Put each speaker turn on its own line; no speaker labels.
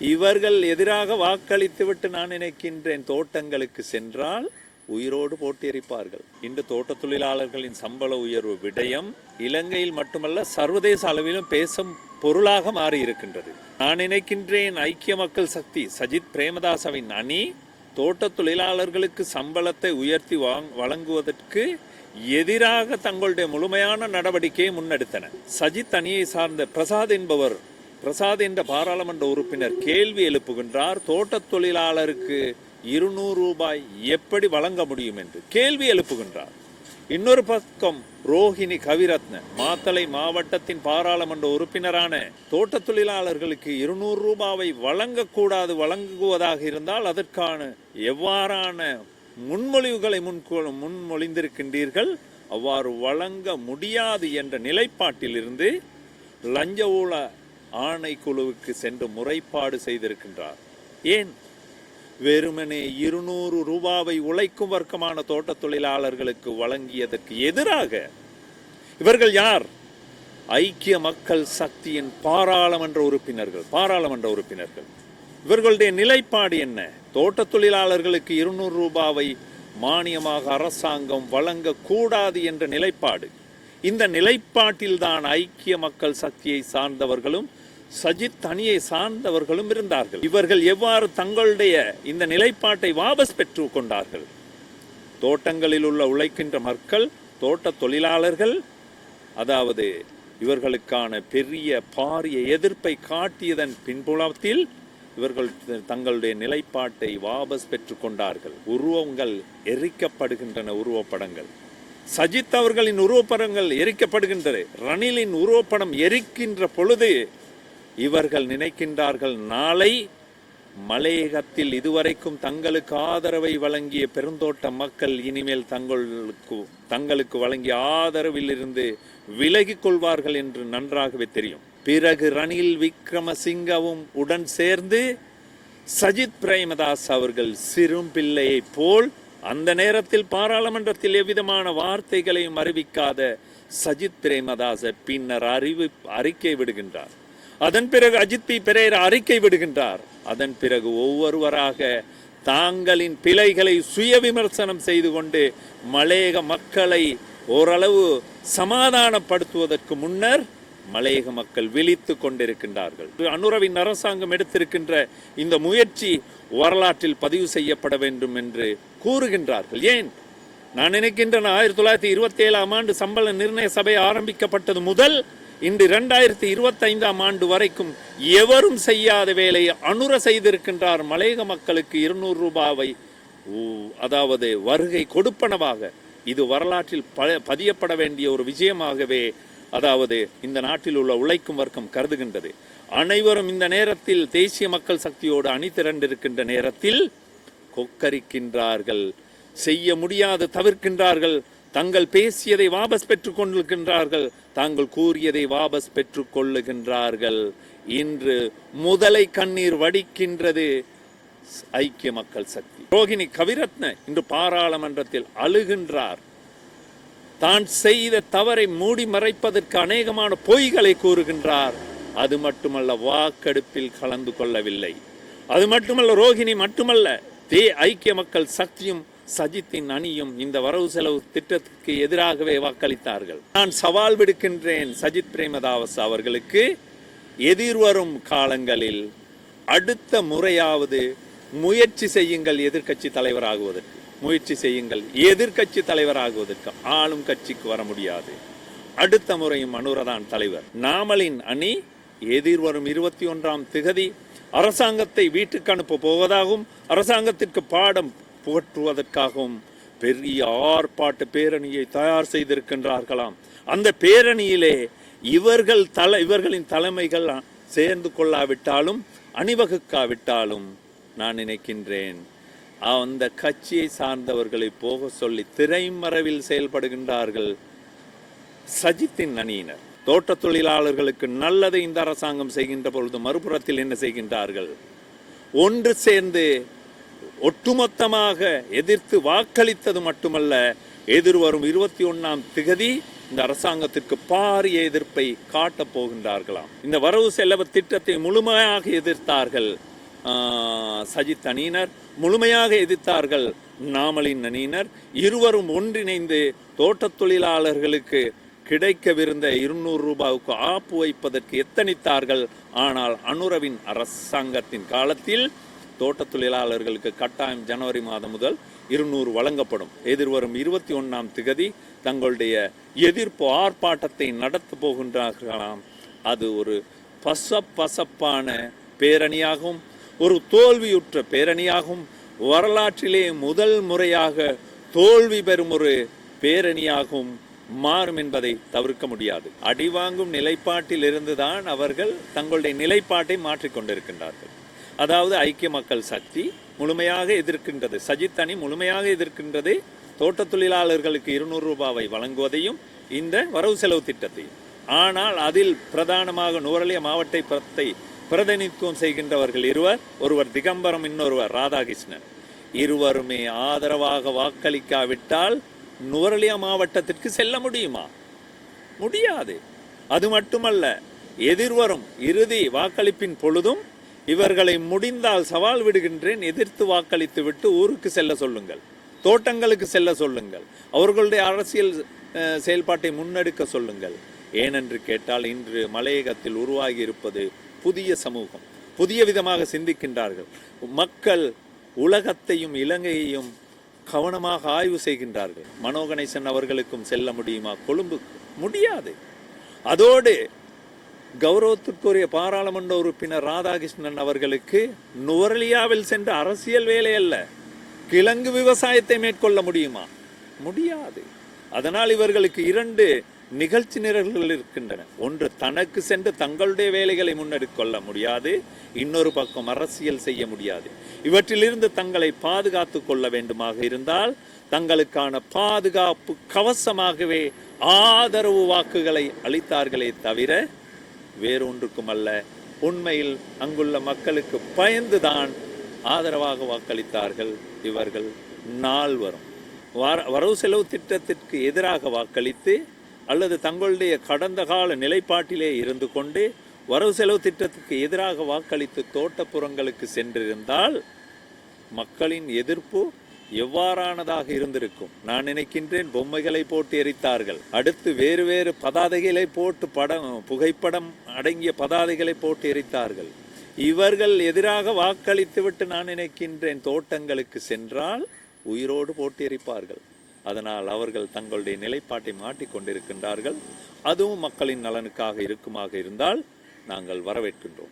இவர்கள் எதிராக வாக்களித்துவிட்டு நான் நினைக்கின்றேன். தோட்டங்களுக்கு சென்றால் உயிரோடு போட்டியரிப்பார்கள் இன்று தோட்ட தொழிலாளர்களின் சம்பள உயர்வு விடயம் இலங்கையில் மட்டுமல்ல சர்வதேச அளவிலும் பேசும் பொருளாக மாறி இருக்கின்றது. நான் நினைக்கின்றேன் ஐக்கிய மக்கள் சக்தி சஜித் பிரேமதாசவின் அணி தோட்ட தொழிலாளர்களுக்கு சம்பளத்தை உயர்த்தி வாங்- வழங்குவதற்கு எதிராக தங்களுடைய முழுமையான நடவடிக்கையை முன்னெடுத்தன. சஜித் அணியை சார்ந்த பிரசாத் என்பவர் பிரசாத் என்ற பாராளுமன்ற உறுப்பினர் கேள்வி எழுப்புகின்றார் தோட்டத் தொழிலாளருக்கு இருநூறு ரூபாய் எப்படி வழங்க முடியும்? என்று கேள்வி எழுப்புகின்றார். இன்னொரு பக்கம் ரோஹிணி கவிரத்ன மாத்தளை மாவட்டத்தின் பாராளுமன்ற உறுப்பினரான தோட்ட தொழிலாளர்களுக்கு இருநூறு ரூபாவை வழங்கக்கூடாது வழங்குவதாக இருந்தால் அதற்கான எவ்வாறான முன்மொழிவுகளை முன் முன்மொழிந்திருக்கின்றீர்கள்? அவ்வாறு வழங்க முடியாது என்ற நிலைப்பாட்டிலிருந்து லஞ்ச ஊழ ஆணைக்குழுவுக்கு சென்று முறைப்பாடு செய்திருக்கின்றார். ஏன்? வெறுமனே இருநூறு ரூபாவை உழைக்கும் வர்க்கமான தோட்ட தொழிலாளர்களுக்கு வழங்கியதற்கு எதிராக இவர்கள் யார்? ஐக்கிய மக்கள் சக்தியின் பாராளுமன்ற உறுப்பினர்கள் பாராளுமன்ற உறுப்பினர்கள். இவர்களுடைய நிலைப்பாடு என்ன? தோட்ட தொழிலாளர்களுக்கு இருநூறு ரூபாவை மானியமாக அரசாங்கம் வழங்கக்கூடாது என்ற நிலைப்பாடு. இந்த நிலைப்பாட்டில்தான் ஐக்கிய மக்கள் சக்தியை சார்ந்தவர்களும் சஜித் அணியை சார்ந்தவர்களும் இருந்தார்கள். இவர்கள் எவ்வாறு தங்களுடைய இந்த நிலைப்பாட்டை வாபஸ் பெற்று கொண்டார்கள்? தோட்டங்களில் உள்ள உழைக்கின்ற மக்கள் தோட்ட தொழிலாளர்கள் அதாவது இவர்களுக்கான பெரிய பாரிய எதிர்ப்பை காட்டியதன் பின்புலத்தில் இவர்கள் தங்களுடைய நிலைப்பாட்டை வாபஸ் பெற்று கொண்டார்கள். உருவங்கள் எரிக்கப்படுகின்றன உருவப்படங்கள். சஜித் அவர்களின் உருவப்படங்கள் எரிக்கப்படுகின்றது. ரணிலின் உருவப்படம் எரிக்கின்ற பொழுது இவர்கள் நினைக்கின்றார்கள் நாளை மலையகத்தில் இதுவரைக்கும் தங்களுக்கு ஆதரவை வழங்கிய பெருந்தோட்ட மக்கள் இனிமேல் தங்களுக்கு தங்களுக்கு வழங்கிய ஆதரவில் இருந்து விலகிக் கொள்வார்கள் என்று நன்றாகவே தெரியும். பிறகு ரணில் விக்ரமசிங்கவும் உடன் சேர்ந்து சஜித் பிரேமதாஸ் அவர்கள் சிறும் பிள்ளையைப் போல் அந்த நேரத்தில் பாராளுமன்றத்தில் எவ்விதமான வார்த்தைகளையும் அறிவிக்காத சஜித் பிரேமதாச பின்னர் அறிவி அறிக்கை விடுகின்றார். அதன் பிறகு அஜித் பி பெரேரா அறிக்கை விடுகின்றார். அதன் பிறகு ஒவ்வொருவராக தாங்களின் பிழைகளை சுய விமர்சனம் செய்து கொண்டு மலையக மக்களை ஓரளவு சமாதானப்படுத்துவதற்கு முன்னர் மலையக மக்கள் விழித்து கொண்டிருக்கின்றார்கள். அனுரவின் அரசாங்கம் எடுத்திருக்கின்ற இந்த முயற்சி வரலாற்றில் பதிவு செய்யப்பட வேண்டும் என்று கூறுகின்றார்கள். ஏன்? நான் நினைக்கின்றன ஆயிரத்தி தொள்ளாயிரத்தி இருபத்தி ஏழாம் ஆண்டு சம்பள நிர்ணய சபை ஆரம்பிக்கப்பட்டது முதல் இன்று இரண்டாயிரத்தி இருபத்தைந்தாம் ஆண்டு வரைக்கும் எவரும் செய்யாத வேலையை அனுர செய்திருக்கின்றார் மலையக மக்களுக்கு இருநூறு ரூபாவை. அதாவது வருகை கொடுப்பனவாக. இது வரலாற்றில் ப- பதியப்பட வேண்டிய ஒரு விஜயமாகவே அதாவது இந்த நாட்டில் உள்ள உழைக்கும் வர்க்கம் கருதுகின்றது. அனைவரும் இந்த நேரத்தில் தேசிய மக்கள் சக்தியோடு அணி திரண்டிருக்கின்ற நேரத்தில் கொக்கரிக்கின்றார்கள். செய்ய முடியாது தவிர்க்கின்றார்கள். தங்கள் பேசியதை வாபஸ் பெற்றுக் கொண்டிருக்கின்றார்கள் தாங்கள் கூறியதை வாபஸ் பெற்றுக் கொள்ளுகின்றார்கள். இன்று முதலை கண்ணீர் வடிக்கின்றது ஐக்கிய மக்கள் சக்தி. ரோகிணி கவிரத்ன இன்று பாராளுமன்றத்தில் அழுகின்றார். தான் செய்த தவறை மூடி மறைப்பதற்கு அநேகமான பொய்களை கூறுகின்றார். அது மட்டுமல்ல வாக்கெடுப்பில் கலந்து கொள்ளவில்லை. அது மட்டுமல்ல ரோகிணி மட்டுமல்ல தே ஐக்கிய மக்கள் சக்தியும் சஜித்தின் அணியும் இந்த வரவு செலவு திட்டத்துக்கு எதிராகவே வாக்களித்தார்கள். நான் சவால் விடுக்கின்றேன் சஜித் பிரேமதாஸ் அவர்களுக்கு. எதிர்வரும் காலங்களில் அடுத்த முறையாவது முயற்சி செய்யுங்கள் எதிர்க்கட்சி தலைவராகுவதற்கு. முயற்சி செய்யுங்கள் எதிர்க்கட்சி தலைவராகுவதற்கு. ஆளும் கட்சிக்கு வர முடியாது. அடுத்த முறையும் அனுரதான் தலைவர். நாமலின் அணி எதிர்வரும் இருபத்தி ஒன்றாம் திகதி அரசாங்கத்தை வீட்டுக்கு அனுப்ப போவதாகவும் அரசாங்கத்திற்கு பாடம் புகற்றுவதற்காகவும் பெரிய ஆர்ப்பாட்டு பேரணியை தயார் செய்திருக்கின்றார்களாம். அந்த பேரணியிலே இவர்கள் தலை இவர்களின் தலைமைகள் சேர்ந்து கொள்ளாவிட்டாலும் அணிவகுக்காவிட்டாலும் நான் நினைக்கின்றேன். அந்த கட்சியை சார்ந்தவர்களை போக சொல்லி திரைமறைவில் செயல்படுகின்றார்கள் சஜித்தின் அணியினர். தோட்ட தொழிலாளர்களுக்கு நல்லதை இந்த அரசாங்கம் செய்கின்ற பொழுது மறுபுறத்தில் என்ன செய்கின்றார்கள்? ஒன்று சேர்ந்து ஒட்டுமொத்தமாக எதிர்த்து வாக்களித்தது மட்டுமல்ல எதிர்வரும் இருபத்தி ஒன்னாம் திகதி இந்த அரசாங்கத்திற்கு பாரிய எதிர்ப்பை காட்டப் போகின்றார்களாம். இந்த வரவு செலவு திட்டத்தை முழுமையாக எதிர்த்தார்கள் சஜித் அணியினர் முழுமையாக எதிர்த்தார்கள் நாமலின் அணியினர். இருவரும் ஒன்றிணைந்து தோட்டத் தொழிலாளர்களுக்கு கிடைக்கவிருந்த இருநூறு ரூபாவுக்கு ஆப்பு வைப்பதற்கு எத்தனித்தார்கள்? ஆனால் அனுரவின் அரசாங்கத்தின் காலத்தில் தோட்ட தொழிலாளர்களுக்கு கட்டாயம் ஜனவரி மாதம் முதல் இருநூறு வழங்கப்படும். எதிர்வரும் இருபத்தி ஒன்றாம் திகதி தங்களுடைய எதிர்ப்பு ஆர்ப்பாட்டத்தை நடத்த போகின்றார்களாம். அது ஒரு பசப்பசப்பான பேரணியாகும். ஒரு தோல்வியுற்ற பேரணியாகும். வரலாற்றிலே முதல் முறையாக தோல்வி பெறும் ஒரு பேரணியாகவும் மாறும் என்பதை தவிர்க்க முடியாது. அடிவாங்கும் நிலைப்பாட்டில் இருந்துதான் அவர்கள் தங்களுடைய நிலைப்பாட்டை மாற்றிக்கொண்டிருக்கின்றார்கள். அதாவது ஐக்கிய மக்கள் சக்தி முழுமையாக எதிர்க்கின்றது. சஜித் அணி முழுமையாக எதிர்க்கின்றது. தோட்டத் தொழிலாளர்களுக்கு இருநூறு ரூபாவை வழங்குவதையும் இந்த வரவு செலவு திட்டத்தையும். ஆனால் அதில் பிரதானமாக நுவரலிய மாவட்டத்தை பிரதிநிதித்துவம் செய்கின்றவர்கள் இருவர் ஒருவர் திகம்பரம் இன்னொருவர் ராதாகிருஷ்ணன். இருவருமே ஆதரவாக வாக்களிக்காவிட்டால் நுவரலியா மாவட்டத்திற்கு செல்ல முடியுமா? முடியாது. அது மட்டுமல்ல எதிர்வரும் இறுதி வாக்களிப்பின் பொழுதும் இவர்களை முடிந்தால் சவால் விடுகின்றேன். எதிர்த்து வாக்களித்து விட்டு ஊருக்கு செல்ல சொல்லுங்கள். தோட்டங்களுக்கு செல்ல சொல்லுங்கள். அவர்களுடைய அரசியல் செயல்பாட்டை முன்னெடுக்க சொல்லுங்கள். ஏனென்று கேட்டால் இன்று மலையகத்தில் உருவாகி இருப்பது புதிய சமூகம். புதிய விதமாக சிந்திக்கின்றார்கள். மக்கள் உலகத்தையும் இலங்கையையும் கவனமாக ஆய்வு செய்கின்றார்கள். மனோகணேசன் அவர்களுக்கும் செல்ல முடியுமா? கொழும்புக்கு முடியாது. அதோடு கௌரவத்திற்குரிய பாராளுமன்ற உறுப்பினர் ராதாகிருஷ்ணன் அவர்களுக்கு நுவரலியாவில் சென்று அரசியல் வேலை அல்ல கிழங்கு விவசாயத்தை மேற்கொள்ள முடியுமா? முடியாது. அதனால் இவர்களுக்கு இரண்டு நிகழ்ச்சி நிரல்கள் இருக்கின்றன. ஒன்று தனக்கு சென்று தங்களுடைய வேலைகளை முன்னெடுக்கொள்ள முடியாது. இன்னொரு பக்கம் அரசியல் செய்ய முடியாது. இவற்றிலிருந்து தங்களை பாதுகாத்து கொள்ள வேண்டுமாக இருந்தால் தங்களுக்கான பாதுகாப்பு கவசமாகவே ஆதரவு வாக்குகளை அளித்தார்களே தவிர வேறொன்றுக்கும் அல்ல உண்மையில் அங்குள்ள மக்களுக்கு பயந்துதான் ஆதரவாக வாக்களித்தார்கள். இவர்கள் நால்வரும் வர வரவு செலவு திட்டத்திற்கு எதிராக வாக்களித்து அல்லது தங்களுடைய கடந்த கால நிலைப்பாட்டிலே இருந்து கொண்டு வரவு செலவு திட்டத்துக்கு எதிராக வாக்களித்து தோட்டப்புறங்களுக்கு சென்றிருந்தால் மக்களின் எதிர்ப்பு எவ்வாறானதாக இருந்திருக்கும்? நான் நினைக்கின்றேன் பொம்மைகளை போட்டு எரித்தார்கள். அடுத்து வேறு வேறு பதாதைகளை போட்டு படம் புகைப்படம் அடங்கிய பதாதைகளை போட்டு எரித்தார்கள். இவர்கள் எதிராக வாக்களித்துவிட்டு நான் நினைக்கின்றேன் தோட்டங்களுக்கு சென்றால் உயிரோடு போட்டு எரிப்பார்கள். அதனால் அவர்கள் தங்களுடைய நிலைப்பாட்டை மாட்டிக்கொண்டிருக்கின்றார்கள் அதுவும் மக்களின் நலனுக்காக இருக்குமாக இருந்தால் நாங்கள் வரவேற்கின்றோம்.